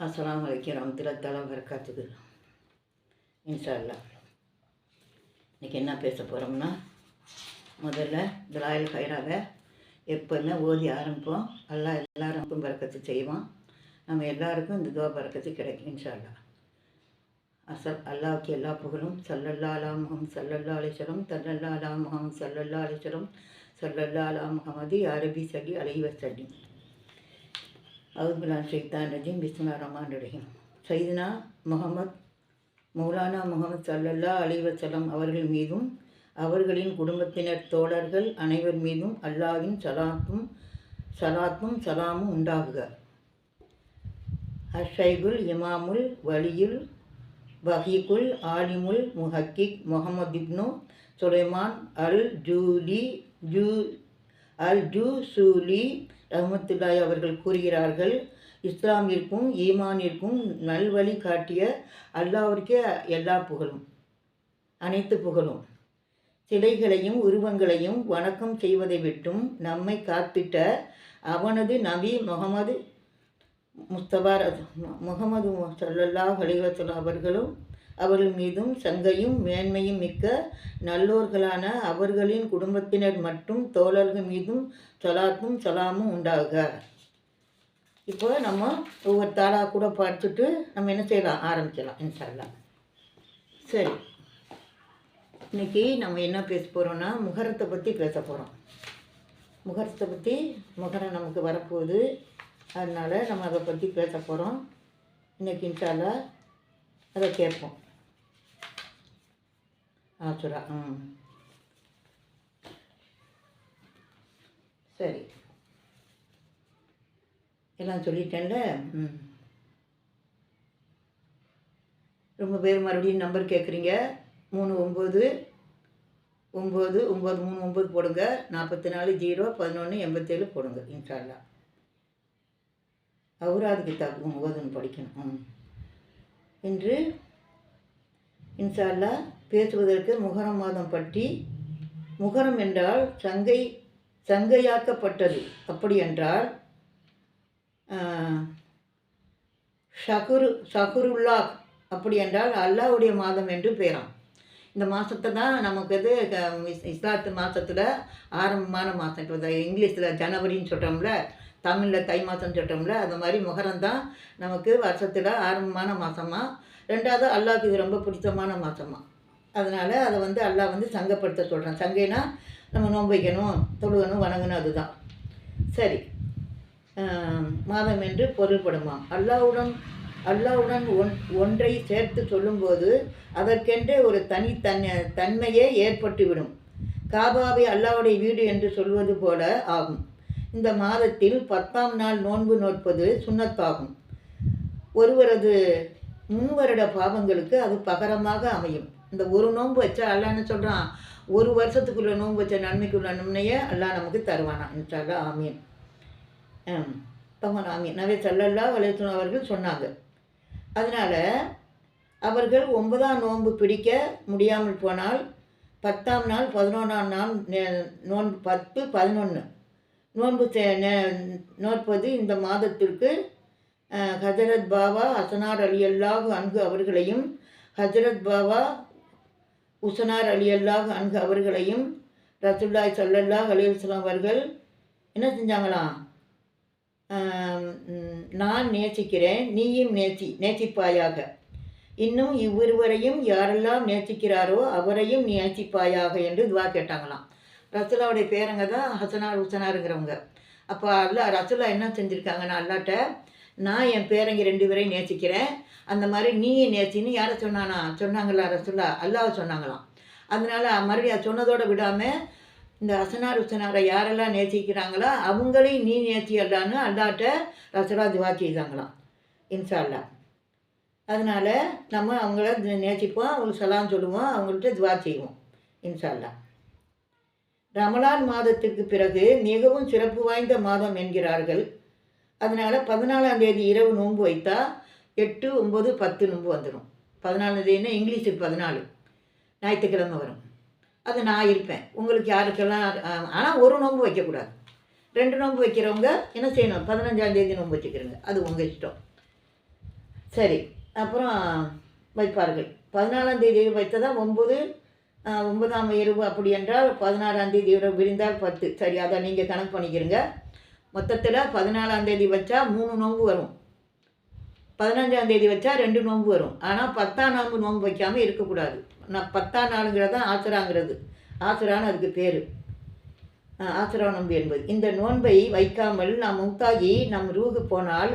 அஸ்லாம் வலைக்கம் ரமத்துல தஆலா வரக்காத்துக்கு இன்ஷால்லா இன்றைக்கி என்ன பேச போகிறோம்னா முதல்ல துலாயில் ஹைராவை எப்போவுமே ஓதி ஆரம்பிப்போம். அல்லாஹ் எல்லாருக்கும் பறக்கத்து செய்வோம் நம்ம எல்லாருக்கும் இந்த துவா பறக்கத்து கிடைக்கும் இன்ஷால்லா அசல் அல்லாவுக்கு எல்லா புகழும். சல்லல்லா அலா முகம் சல்லல்லா அலிஸ்வரம் தல்லல்லா அலா முகம் சல்லல்லா அலிஸ்வரம் சல்லல்லா அலா முகமது அரபி சல்லி அலைவர் சல்லி அவுதுபிலான் ஷைத்தான் ரஜீம் பிஸ்மில்லா ரஹ்மான் ரஹீம். சைதுனா முகமது மௌலானா முகமது சல்லல்லா அலிவசலம் அவர்கள் மீதும் அவர்களின் குடும்பத்தினர் தோழர்கள் அனைவர் மீதும் அல்லாவின் சலாத்தும் சலாத்தும் சலாமும் உண்டாகுக. அஷைகுல் இமாமுல் வலியுல் வஹீகுல் ஆலிமுல் முஹக்கிக் முகமது இப்னு சுலைமான் அல் ஜூலி ஜூ அல் ஜூ சூலி ரஹமத்துல்லாய் அவர்கள் கூறுகிறார்கள் இஸ்லாமிற்கும் ஈமானிற்கும் நல்வழி காட்டிய அல்லாவிற்கே எல்லா புகழும் அனைத்து புகழும். சிலைகளையும் உருவங்களையும் வணக்கம் செய்வதை விட்டும் நம்மை காத்திட்ட அவனது நபி முகமது முஸ்தபா முகமது சல்லல்லா அலைவசல் அவர்களும் அவர்கள் மீதும் சங்கையும் மேன்மையும் மிக்க நல்லோர்களான அவர்களின் குடும்பத்தினர் மற்றும் தோழர்கள் மீதும் சலாத்தும் சலாமும் உண்டாக. இப்போ நம்ம ஒவ்வொரு தாளா கூட படிச்சுட்டு நம்ம என்ன செய்யலாம்? ஆரம்பிக்கலாம் இன்ஷால்லாம் சரி. இன்னைக்கு நம்ம என்ன பேச போகிறோம்னா முகரத்தை பற்றி பேச போகிறோம் முகரத்தை பற்றி முகரம் நமக்கு வரப்போகுது. அதனால் நம்ம அதை பற்றி பேச போகிறோம் இன்னைக்கு இன்ஷால்லா அதை கேட்போம். ஆச்சுரா ம் mm. சரி. எல்லாம் சொல்லிட்டேன்ல? ம். ரொம்ப பேர் மறுபடியும் நம்பர் கேட்குறீங்க மூணு ஒம்பது ஒம்பது ஒம்பது மூணு ஒம்பது போடுங்க. நாற்பத்தி நாலு ஜீரோ பதினொன்று எண்பத்தேழு போடுங்க இன்ஷால்லா அவுராது கிதாப் ஓதுன்னு படிக்கணும். ம். என்று இன்ஷால்லா பேசுவதற்கு முகரம் மாதம் பற்றி முகரம் என்றால் சங்கை சங்கையாக்கப்பட்டது. அப்படி என்றால் ஷகுரு ஷகுருல்லா அப்படி என்றால் அல்லாவுடைய மாதம் என்று பெயராம் இந்த மாதத்தை தான் நமக்கு இது இஸ்லாத்து மாதத்தில் ஆரம்பமான மாதம் இப்போ இங்கிலீஷில் ஜனவரின்னு சொல்கிறோம்ல தமிழில் தை மாதம் சொல்கிறோம்ல அந்த மாதிரி முகரம் தான் நமக்கு வருஷத்தில் ஆரம்பமான மாதமாக ரெண்டாவது அல்லாவுக்கு இது ரொம்ப பிடித்தமான மாதமாக அதனால் அதை வந்து அல்லாஹ் வந்து சங்கப்படுத்த சொல்கிறான் சங்கைனா நம்ம நோன்பு வைக்கணும் தொழுகணும் வணங்கணும் அதுதான். சரி. மாதம் என்று பொருள்படுமா? அல்லாவுடன் அல்லாவுடன் ஒன் ஒன்றை சேர்த்து சொல்லும்போது அதற்கென்றே ஒரு தனித்தன் தன்மையே ஏற்பட்டுவிடும். காபாவை அல்லாவுடைய வீடு என்று சொல்வது போல ஆகும். இந்த மாதத்தில் பத்தாம் நாள் நோன்பு நோட்பது சுண்ணத்தாகும். ஒருவரது முன்வருட பாவங்களுக்கு அது பகரமாக அமையும். இந்த ஒரு நோன்பு வச்சா அல்லா என்ன சொல்கிறான் ஒரு வருஷத்துக்குள்ள நோன்பு வச்ச நன்மைக்குள்ள நன்மையை அல்லா நமக்கு தருவானா? இன்ஷால்லா ஆமீன். தமன் ஆமீன். நவே சல்லல்லா வலைத்துன அவர்கள் சொன்னாங்க. அதனால் அவர்கள் ஒன்பதாம் நோன்பு பிடிக்க முடியாமல் போனால் பத்தாம் நாள் பதினொன்றாம் நாள் நோன்பு பத்து பதினொன்று நோன்பு நோற்பது இந்த மாதத்திற்கு ஹஜரத் பாபா அசனார் அலி அல்லாஹ் அன்கு அவர்களையும் ஹஜரத் பாபா உசனார் அலி அல்லாஹ் அன்கு அவர்களையும் ரசுல்லாய் சல்லல்லாஹ் அலிவஸ்லாம் அவர்கள் என்ன செஞ்சாங்களாம் நான் நேசிக்கிறேன் நீயும் நேசி நேசிப்பாயாக. இன்னும் இவ்விருவரையும் யாரெல்லாம் நேசிக்கிறாரோ அவரையும் நேசிப்பாயாக என்று துவா கேட்டாங்களாம். ரசுல்லாவுடைய பேரங்க தான் ஹசனார் உசனாருங்கிறவங்க. அப்போ அல்லா ரசுல்லா என்ன செஞ்சுருக்காங்கன்னா அல்லாட்ட நான் என் பேரங்க ரெண்டு பேரையும் நேசிக்கிறேன். அந்த மாதிரி நீ நேசின்னு யாரை சொன்னானா? சொன்னாங்களா ரசுல்லா அல்லாவை சொன்னாங்களாம். அதனால மறுபடியும் சொன்னதோடு விடாமல் இந்த அசனார் உசனாரை யாரெல்லாம் நேசிக்கிறாங்களோ அவங்களையும் நீ நேசி அல்லாட்ட ரசுல்லா துவா செய்தாங்களாம் இன்ஷால்லா அதனால் நம்ம அவங்கள நேசிப்போம் அவங்களுக்கு சலாம் சொல்லுவோம் அவங்கள்ட்ட துவா செய்வோம். இன்ஷால்லா ரமலான் மாதத்திற்கு பிறகு மிகவும் சிறப்பு வாய்ந்த மாதம் என்கிறார்கள். அதனால் பதினாலாம் தேதி இரவு நோன்பு வைத்தா எட்டு ஒம்பது பத்து நோன்பு வந்துடும் பதினாலாம் தேதினா இங்கிலீஷுக்கு பதினாலு. ஞாயிற்றுக்கிழமை வரும். அது நான் இருப்பேன். உங்களுக்கு யாருக்கெல்லாம் ஆனால் ஒரு நோன்பு வைக்கக்கூடாது. ரெண்டு நோன்பு வைக்கிறவங்க என்ன செய்யணும்? பதினஞ்சாம் தேதி நோன்பு வச்சுக்கிறோங்க. அது உங்கள் இஷ்டம். சரி. அப்புறம் வைப்பார்கள். பதினாலாம் தேதி வைத்ததான் ஒம்பது ஒன்பதாம் இரவு அப்படி என்றால் பதினாறாம் தேதி இரவு விரிந்தால் பத்து. சரி அதை நீங்கள் கணக்கு பண்ணிக்கிறீங்க. மொத்தத்தில் பதினாலாம் தேதி வச்சா மூணு நோன்பு வரும். பதினஞ்சாம் தேதி வச்சா ரெண்டு நோன்பு வரும். ஆனால் பத்தாம் நோன்பு நோன்பு வைக்காமல் இருக்கக்கூடாது. நான் பத்தாம் நாளுங்கிறது தான் ஆசுராங்கிறது. ஆசுரான்னு அதுக்கு பேர். ஆசுரா நோன்பு என்பது. இந்த நோன்பை வைக்காமல் நாம் மௌத்தாகி நம் ரூகு போனால்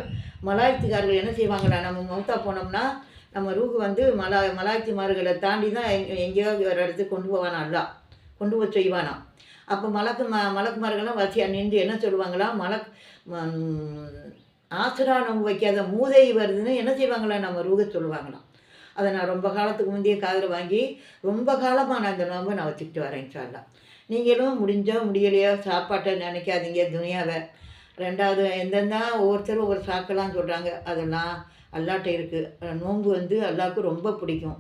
மலாய்த்துக்காரர்கள் என்ன செய்வாங்கன்னா நம்ம மௌத்தா போனோம்னா நம்ம ரூகு வந்து மலா மலாய்த்துமார்களை தாண்டி தான் எங்கேயோ ஒரு இடத்துக்கு கொண்டு போவானா அல்லா. கொண்டு போய் செய்வானா. அப்போ மலக்கு ம மலக்குமார்கள்லாம் வரிசையாக நின்று என்ன சொல்லுவாங்களாம் மலக் ஆசிரானம் வைக்காத மூதை வருதுன்னு என்ன செய்வாங்களா? நம்ம ரூக சொல்லுவாங்களாம். அதை நான் ரொம்ப காலத்துக்கு முந்தைய காதில் வாங்கி ரொம்ப காலமாக நான் இந்த நோம்பை நான் வச்சுக்கிட்டு வரேன் இன்ஷால்லா நீங்களும் முடிஞ்சோ முடியலையோ சாப்பாட்டை நினைக்காதீங்க துனியாவை. ரெண்டாவது எந்தெந்த ஒவ்வொருத்தரும் ஒவ்வொரு சாக்கெல்லாம் சொல்கிறாங்க அதெல்லாம் அல்லாட்ட இருக்குது நோன்பு வந்து அல்லாவுக்கு ரொம்ப பிடிக்கும்.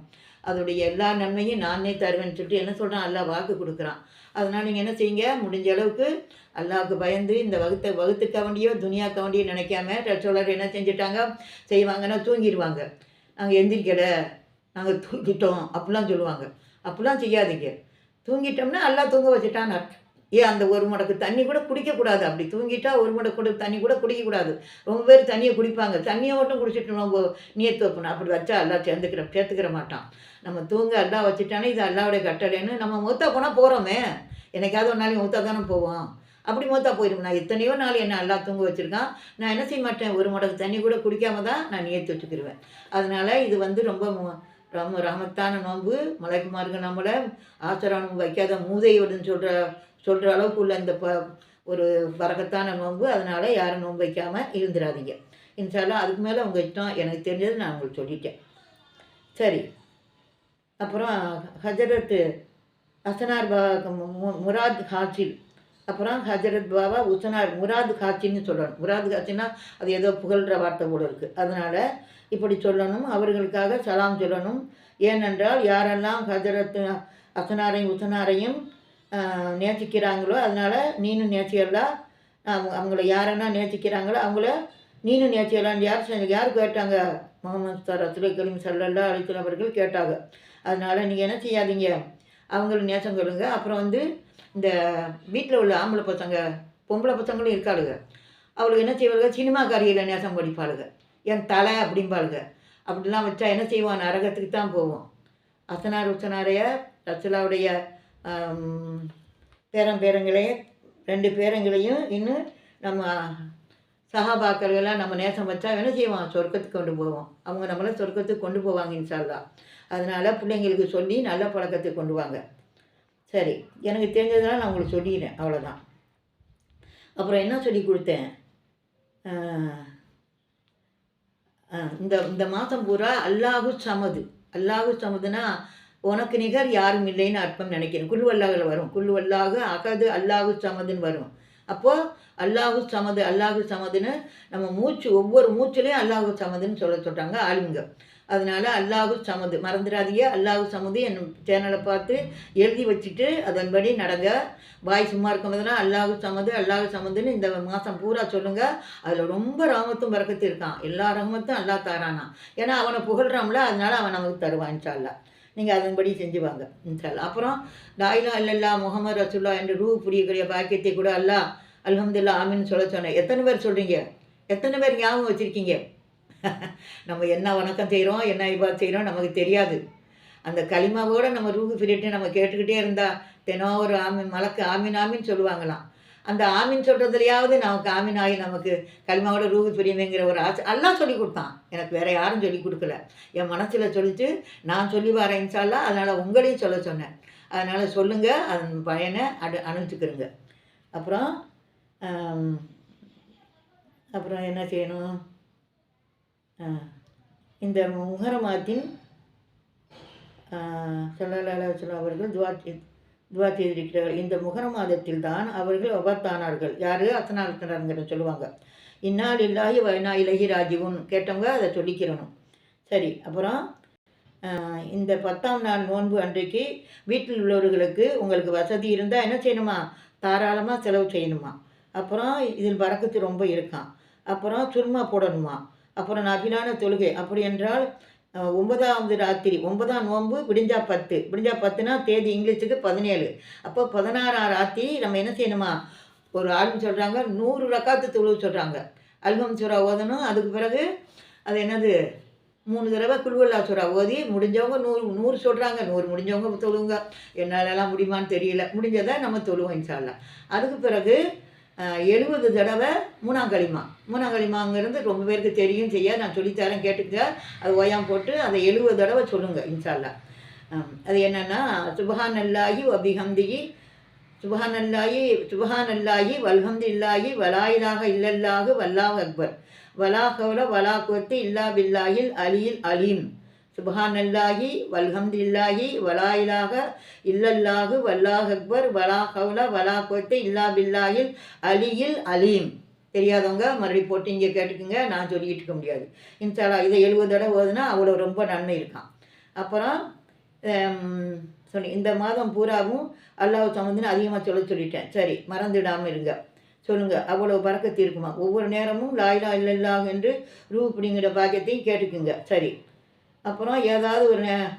அதோடைய எல்லா நன்மையும் நானே தருவேன்னு சொல்லிட்டு என்ன சொல்கிறான் அல்லா வாக்கு கொடுக்குறான். அதனால் நீங்கள் என்ன செய்யுங்க? முடிஞ்ச அளவுக்கு அல்லாவுக்கு பயந்து இந்த வகுத்தை வகுத்துக்க வேண்டியோ துனியாக்க வேண்டியோ நினைக்காம ரசோலர் என்ன செஞ்சுட்டாங்க? செய்வாங்கன்னா தூங்கிடுவாங்க நாங்கள் எந்திரிக்கலை. நாங்கள் தூங்கிட்டோம். அப்படிலாம் சொல்லுவாங்க. அப்படிலாம் செய்யாதீங்க. தூங்கிட்டோம்னா எல்லாம் தூங்க வச்சுட்டான்னு அர்த்தம். ஏன் அந்த ஒரு மடக்கு? தண்ணி கூட குடிக்கக்கூடாது. அப்படி தூங்கிட்டா ஒரு மடக்கு கூட தண்ணி கூட குடிக்கக்கூடாது. ரொம்ப பேர் தண்ணியை குடிப்பாங்க. தண்ணியை மட்டும் குடிச்சிட்டு நம்ம நீர் தோப்பணும். அப்படி வச்சா எல்லாம் சேர்ந்துக்கிற சேர்த்துக்கிற மாட்டான். நம்ம தூங்க எல்லாம் வச்சுட்டானே இது எல்லாவுடைய கட்டளைன்னு நம்ம மூத்தா போனால் போகிறோமே என்னைக்காவது ஒரு நாளைக்கு மூத்தா தானே போவோம். அப்படி மூத்தா போயிடும் நான் எத்தனையோ நாள் என்ன எல்லாம் தூங்க வச்சுருக்கான். நான் என்ன செய்ய மாட்டேன்? ஒரு மடக்கு தண்ணி கூட குடிக்காம தான் நான் நியத்து வச்சுக்கிருவேன் அதனால் இது வந்து ரொம்ப ராம ராமத்தான ரமத்தான நோன்பு மலைக்குமார்கள் நம்மளை ஆசரா நோன்பு வைக்காத மூதையோடுன்னு சொல்கிற சொல்கிற அளவுக்கு உள்ள இந்த ப ஒரு பறக்கத்தான நோன்பு அதனால் யாரும் நோன்பு வைக்காமல் இருந்துடாதீங்க இன்ஷால்லா அதுக்கு மேலே உங்கள் இஷ்டம் எனக்கு தெரிஞ்சது நான் உங்களுக்கு சொல்லிட்டேன். சரி. அப்புறம் ஹஜரத்து அசனார் முராத் ஹாசில் அப்புறம் ஹஜரத் பாபா உசனார் முராது காட்சின்னு சொல்லணும். முராது காட்சின்னா அது ஏதோ புகழ்கிற வார்த்தை போல இருக்குது அதனால் இப்படி சொல்லணும். அவர்களுக்காக சலாம் சொல்லணும். ஏனென்றால் யாரெல்லாம் ஹஜரத் அசனாரையும் உசனாரையும் நேசிக்கிறாங்களோ அதனால் நீனும் நேசியலாம் அவங்க அவங்கள யாரெல்லாம் நேசிக்கிறாங்களோ அவங்கள நீனும் நேசியலான்னு யார் யார் கேட்டாங்க? முகமது சார் அசுலை கரீம் சல்லல்லா அலிஸ்லாம் அவர்கள் கேட்டாங்க. அதனால் நீங்கள் என்ன செய்யாதீங்க? அவங்களும் நேசம் சொல்லுங்கள் அப்புறம் வந்து இந்த வீட்டில் உள்ள ஆம்பளை பசங்க பொம்பளை பசங்களும் இருக்காளுங்க. அவளுக்கு என்ன செய்வாளுங்க? சினிமா நேசம் படிப்பாளுங்க. என் தலை அப்படிம்பாளுங்க. அப்படிலாம் வச்சா என்ன செய்வான்? நரகத்துக்கு தான் போவோம் அசனார் உசனாரைய ரசலாவுடைய பேரம் பேரன் பேரங்களையும் ரெண்டு பேரங்களையும் இன்னும் நம்ம சகாபாக்கள்லாம் நம்ம நேசம் வச்சா என்ன செய்வோம் சொர்க்கத்துக்கு கொண்டு போவோம் அவங்க நம்மளை சொர்க்கத்துக்கு கொண்டு போவாங்க இன்ஷால்லா அதனால் பிள்ளைங்களுக்கு சொல்லி நல்ல பழக்கத்துக்கு கொண்டு வாங்க. சரி எனக்கு தெரிஞ்சதெல்லாம் நான் உங்களுக்கு சொல்லிடுறேன் அவ்வளோதான் அப்புறம் என்ன சொல்லி கொடுத்தேன்? இந்த இந்த மாதம் பூரா அல்லாஹு சமது. அல்லாஹு சமதுனா உனக்கு நிகர் யாரும் இல்லைன்னு அர்த்தம் நினைக்கிறேன். குல்வல்லாகில் வரும். குல்வல்லாக அகது அல்லாஹு சமதுன்னு வரும். அப்போது அல்லாஹு சமது அல்லாஹு சமதுன்னு நம்ம மூச்சு ஒவ்வொரு மூச்சுலேயும் அல்லாஹு சமதுன்னு சொல்ல சொல்கிறாங்க ஆளுங்க. அதனால் அல்லாஹு சமது மறந்துடாதீங்க. அல்லாஹு சமது என் சேனலை பார்த்து எழுதி வச்சுட்டு அதன்படி நடங்க. வாய் சும்மா இருக்கும்போதெல்லாம் அல்லாஹு சமது அல்லாஹு சமதுன்னு இந்த மாதம் பூரா சொல்லுங்கள் அதில் ரொம்ப ராமத்தும் பறக்கத்து இருக்கான். எல்லா ரகமத்தும் அல்லாஹ் தாரானா. ஏன்னா அவனை புகழ்றான்ல அதனால் அவன் நமக்கு தருவான் இன்ஷால்லா நீங்கள் அதன்படி செஞ்சுவாங்க இன்ஷால்லா அப்புறம் லாயிலா இல்லல்லா முகமது ரசுல்லா என்று ரூ புரியக்கூடிய பாக்கியத்தை கூட அல்லாஹ் அலமதுல்லா ஆமின்னு சொல்ல சொன்னேன் எத்தனை பேர் சொல்கிறீங்க எத்தனை பேர் ஞாபகம் வச்சுருக்கீங்க? நம்ம என்ன வணக்கம் செய்கிறோம் என்ன இபாத் செய்கிறோம் நமக்கு தெரியாது. அந்த களிமாவோட நம்ம ரூகு பிரிட்டு நம்ம கேட்டுக்கிட்டே இருந்தால் தினம் ஒரு ஆமின் மலக்கு ஆமின் ஆமீன் சொல்லுவாங்களாம். அந்த ஆமின் சொல்கிறதுலையாவது நமக்கு ஆமின் ஆகி நமக்கு களிமாவோட ரூகு பிரியுமேங்கிற ஒரு ஆசை எல்லாம் சொல்லி கொடுத்தான். எனக்கு வேறு யாரும் சொல்லி கொடுக்கல. என் மனசில் சொல்லிச்சு நான் சொல்லி வரேன் இன்ஷால்லா அதனால் உங்களையும் சொல்ல சொன்னேன். அதனால் சொல்லுங்கள் அதன் பயனை அடு அனுப்பிச்சுக்கிறோங்க அப்புறம் அப்புறம் என்ன செய்யணும்? இந்த முகரமாத்தின் சொல்லலால சொல்ல அவர்கள் துவாத்தி துவா செய்திருக்கிறார்கள். இந்த முகர மாதத்தில் தான் அவர்கள் ஒபத்தானார்கள் யார்? அசனார்த்தனாருங்கிற சொல்லுவாங்க. இன்னால் இல்லாஹி வைனா இலகி ராஜீவன் கேட்டவங்க அதை சொல்லிக்கிறணும். சரி அப்புறம் இந்த பத்தாம் நாள் நோன்பு அன்றைக்கு வீட்டில் உள்ளவர்களுக்கு உங்களுக்கு வசதி இருந்தால் என்ன செய்யணுமா? தாராளமாக செலவு செய்யணுமா? அப்புறம் இதில் பறக்கத்து ரொம்ப இருக்கான் அப்புறம் சுருமா போடணுமா? அப்புறம் நபிலான தொழுகை. அப்படி என்றால் ஒன்பதாவது ராத்திரி ஒன்பதாம் நோன்பு விடிஞ்சா பத்து. விடிஞ்சா பத்துனா தேதி இங்கிலீஷுக்கு பதினேழு. அப்போ பதினாறாம் ராத்திரி நம்ம என்ன செய்யணுமா? ஒரு ஆளும் சொல்கிறாங்க நூறு ரக்காத்து தொழுவு சொல்கிறாங்க அல்பம் சுறா ஓதணும். அதுக்கு பிறகு அது என்னது? மூணு தடவை குல்வல்லா சுறா ஓதி முடிஞ்சவங்க நூறு நூறு சொல்கிறாங்க நூறு முடிஞ்சவங்க தொழுவுங்க என்னாலலாம் முடியுமான்னு தெரியல. முடிஞ்சதை நம்ம தொழுவோம் இன்ஷால்லா அதுக்கு பிறகு எழுபது தடவை மூணாங்களிமா மூணாங்களிமாங்கிறது ரொம்ப பேருக்கு தெரியும் செய்ய நான் சொல்லித்தரேன் கேட்டுக்க அது ஓயாம் போட்டு அதை எழுபது தடவை சொல்லுங்கள் இன்ஷால்லா. அது என்னென்னா சுபஹான் அல்லாஹி அபிஹம்திகி சுபஹான் அல்லாஹி சுபஹான் அல்லாஹி வல்ஹம்தில்லாஹி வலாயிலாக இல்லல்லாஹு வல்லாஹ் அக்பர். வலா கௌல வலா குவத்து இல்லா பில்லாஹில் அலியில் அலீம். சுபஹான் அல்லாஹி வல்ஹம்தில்லாஹி வலாயிலாக இல்லல்லாஹு வல்லாஹ் அக்பர் வலா கௌல வலா குவத்து இல்லா பில்லாஹில் அலியில் அலீம். தெரியாதவங்க மறுபடியும் போட்டு இங்கே கேட்டுக்குங்க நான் சொல்லிக்கிட்டு இருக்க முடியாது. இன்சாலா இதை எழுபது தடவை ஓதுனா அவ்வளோ ரொம்ப நன்மை இருக்கான் அப்புறம் சொல்லி இந்த மாதம் பூராவும் அல்லாஹ் சம்மந்தின்னு அதிகமாக சொல்ல சொல்லிட்டேன். சரி மறந்துடாமல் இருங்க. சொல்லுங்கள் அவ்வளோ பறக்கத்து இருக்குமா? ஒவ்வொரு நேரமும் லாயிலா இல்லல்லாஹ் என்று ரூ அப்படிங்கிற பாக்கியத்தையும் கேட்டுக்குங்க. சரி. அப்புறம் ஏதாவது ஒரு நே-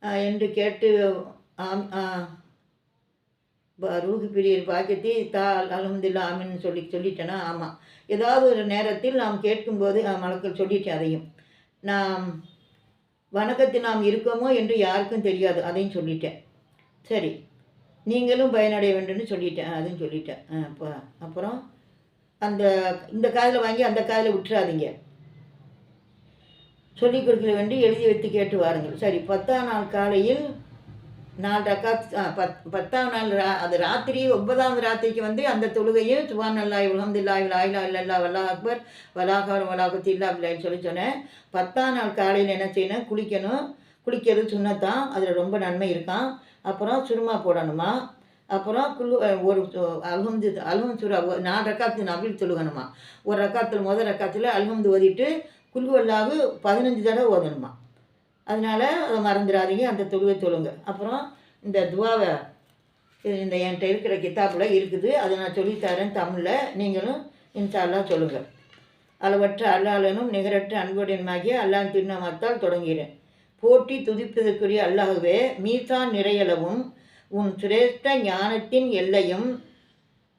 என்று கேட்டு ஆம் ரூகு பிரியர் பாக்கியத்தை தா அலமதுல்லா ஆமின்னு சொல்லி சொல்லிட்டேனா? ஆமாம் ஏதாவது ஒரு நேரத்தில் நாம் கேட்கும்போது ஆ, மலக்கள் சொல்லிட்டேன் அதையும். நாம் வணக்கத்தில் நாம் இருக்கோமோ என்று யாருக்கும் தெரியாது. அதையும் சொல்லிட்டேன். சரி. நீங்களும் பயனடைய வேண்டும்னு சொல்லிட்டேன். அதுவும் சொல்லிட்டேன். அப்போ அப்புறம் அந்த இந்த காதில் வாங்கி அந்த காதில் விட்டுறாதீங்க. சொல்லிக் கொடுக்க வேண்டி எழுதி வைத்து கேட்டு வாருங்கள். சரி பத்தாம் நாள் காலையில் நாலு ரக்காத் பத் பத்தாம் நாள் ரா அது ராத்திரி ஒன்பதாவது ராத்திரிக்கு வந்து அந்த தொழுகையும் சுபான் அல்லாஹ் உலகம்துல்லாஹ் லாயிலா இல்லல்லா வல்லா அக்பர் வலாகாரம் வலாகுத்தி இல்லா அப்படின்னு சொல்லி சொன்னேன். பத்தாம் நாள் காலையில் என்ன செய்யணும்? குளிக்கணும். குளிக்கிறது சுண்ணத்தான் அதில் ரொம்ப நன்மை இருக்கான் அப்புறம் சுருமா போடணுமா? அப்புறம் குழு ஒரு அல்ஹம்து அல்ஹம் சுரா நாலு ரக்காத்து நபில் தொழுகணுமா? ஒரு ரக்காத்தில் முதல் ரக்காத்தில் அல்ஹம்து ஓதிட்டு குல்குவல்லாவு பதினஞ்சு தடவை ஓதணுமா. அதனால் அதை மறந்துடாதீங்க அந்த தொழுவை தொழுங்க. அப்புறம் இந்த துவாவை இந்த என்கிட்ட இருக்கிற கித்தாப்பில் இருக்குது. அதை நான் சொல்லித்தரேன் தமிழில். நீங்களும் இன்ஷால்லா சொல்லுங்கள் அளவற்ற அல்லாளனும் நிகரற்ற அன்புடையமாகிய அல்லாஹ் திருநாமத்தால் தொடங்கிறேன் போட்டி துதிப்பதற்குரிய அல்லாகவே மீசான் நிறையளவும் உன் சிரேஷ்ட ஞானத்தின் எல்லையும்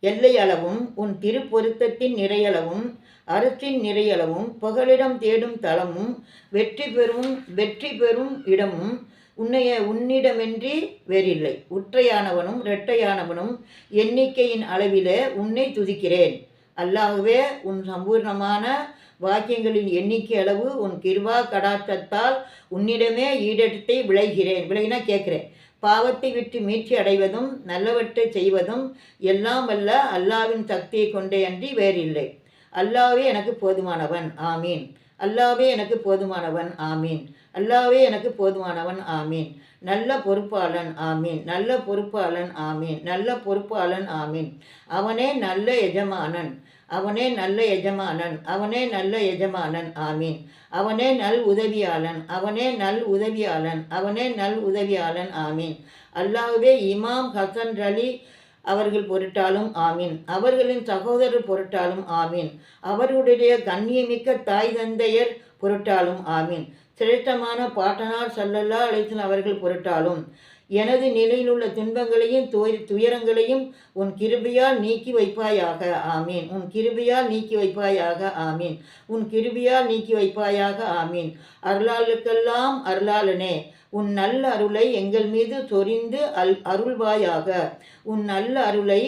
எல்லை அளவும் உன் திருப்பொருத்தத்தின் நிறையளவும் அரசின் நிறையளவும் புகலிடம் தேடும் தளமும் வெற்றி பெறும் வெற்றி பெறும் இடமும் உன்னைய உன்னிடமின்றி வேறில்லை. உற்றையானவனும் இரட்டையானவனும் எண்ணிக்கையின் அளவிலே உன்னை துதிக்கிறேன். அல்லாகவே உன் சம்பூர்ணமான வாக்கியங்களின் எண்ணிக்கை அளவு உன் கிருவா கடாட்சத்தால் உன்னிடமே ஈடத்தை விளைகிறேன். விளைனா கேட்குறேன். பாவத்தை விட்டு மீட்சி அடைவதும் நல்லவற்றை செய்வதும் எல்லாம் வல்ல அல்லாவின் சக்தியை கொண்டே அன்றி வேறில்லை. அல்லாவே எனக்கு போதுமானவன் ஆமீன். அல்லாவே எனக்கு போதுமானவன் ஆமீன். அல்லாவே எனக்கு போதுமானவன் ஆமீன். நல்ல பொறுப்பாளன் ஆமீன். நல்ல பொறுப்பாளன் ஆமீன். நல்ல பொறுப்பாளன் ஆமீன். அவனே நல்ல எஜமானன். அவனே நல்ல எஜமானன். அவனே நல்ல எஜமானன் ஆமீன். அவனே நல் உதவியாளன். அவனே நல் உதவியாளன். அவனே நல் உதவியாளன் ஆமீன். அல்லாவே இமாம் ஹசன் அலி அவர்கள் பொருட்டாலும் ஆமீன். அவர்களின் சகோதரர் பொருட்டாலும் ஆமீன். அவருடைய கண்ணியமிக்க தாய் தந்தையர் பொருட்டாலும் ஆமீன். சிரேஷ்டமான பாட்டனார் சல்லல்லா அழைத்தின் அவர்கள் பொருட்டாலும் எனது நிலையிலுள்ள துன்பங்களையும் துய துயரங்களையும் உன் கிருபியால் நீக்கி வைப்பாயாக. ஆமீன். உன் கிருபியால் நீக்கி வைப்பாயாக. ஆமீன். உன் கிருபியால் நீக்கி வைப்பாயாக. ஆமீன். அருளாளுக்கெல்லாம் அருளாளனே. உன் நல்ல அருளை எங்கள் மீது சொரிந்து அல் அருள்வாயாக. உன் நல்ல அருளை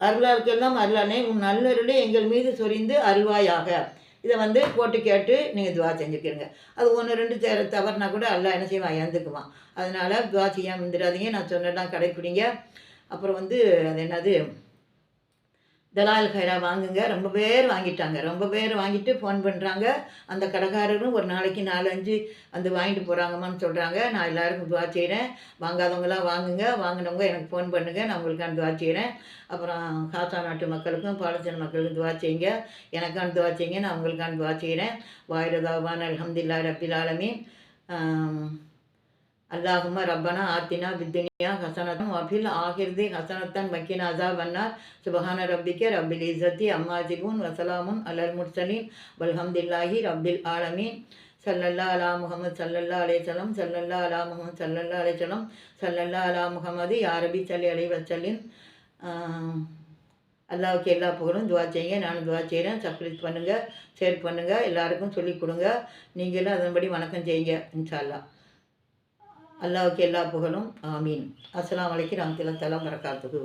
அருளாளுக்கெல்லாம் அருளானே உன் நல்லருளை எங்கள் மீது சொரிந்து அருள்வாயாக. இதை வந்து போட்டு கேட்டு நீங்கள் துவா செஞ்சுக்கிறீங்க அது ஒன்று ரெண்டு தேர தவறுனா கூட எல்லாம் என்ன செய்வான்? இறந்துக்குவான். அதனால் துவா செய்யாமல் இருந்துடாதீங்க. நான் சொன்னேன்னா கடைப்பிடிங்க. அப்புறம் வந்து அது என்னது? தலால் ஹைரா வாங்குங்க. ரொம்ப பேர் வாங்கிட்டாங்க. ரொம்ப பேர் வாங்கிட்டு ஃபோன் பண்ணுறாங்க அந்த கடைக்காரரும் ஒரு நாளைக்கு நாலு அஞ்சு வந்து வாங்கிட்டு போகிறாங்கம்மான்னு சொல்கிறாங்க நான் எல்லாருக்கும் துவா செய்கிறேன் வாங்காதவங்களாம் வாங்குங்க. வாங்கினவங்க எனக்கு ஃபோன் பண்ணுங்கள் நான் உங்களுக்கான துவா செய்கிறேன் அப்புறம் காசா நாட்டு மக்களுக்கும் பாலஸ்தீன மக்களுக்கும் துவா செய்யுங்க. எனக்கான துவா செய்யுங்க. நான் உங்களுக்கான துவா செய்கிறேன் வாயிரதாவான் அலமதுல்லா ரபில் ஆலமீன். அல்லாஹும ரப்பனா ஆத்தினா பித்துனியா ஹசனத்தம் வஃபில் ஆகிர்தி ஹசனத்தன் மக்கின் அசா பன்னார் சுபஹான ரப்பிக்க ரப்பில் இஸ்ஸத்தி அம்மாஜிபூன் வசலாமுன் அலல் முர்சலீன். வல்ஹம்தில்லாஹி ரப்பில் ஆலமீன். சல்லல்லா அலா முகமது சல்லல்லா அலேச்சலம் சல்லல்லா அலா முகமது சல்லல்லா அலைச்சலம் சல்லல்லா அலா முகமது யாரபி சல்லி அலை வச்சலின் அல்லாவுக்கு எல்லா புகழும் துவா செய்யுங்க. நானும் துவா செய்கிறேன் சப்ஸ்கிரைப் பண்ணுங்கள் ஷேர் பண்ணுங்கள் எல்லாருக்கும் சொல்லிக் கொடுங்க. நீங்களும் அதன்படி வணக்கம் செய்யுங்க. இன்ஷா அல்லாஹ் அல்லாவுக்கு எல்லா புகழும் ஆமீன். அஸ்லாம் வலைக்கு ரஹ்மத்துல்லாஹி தஆலா வரகாத்துஹு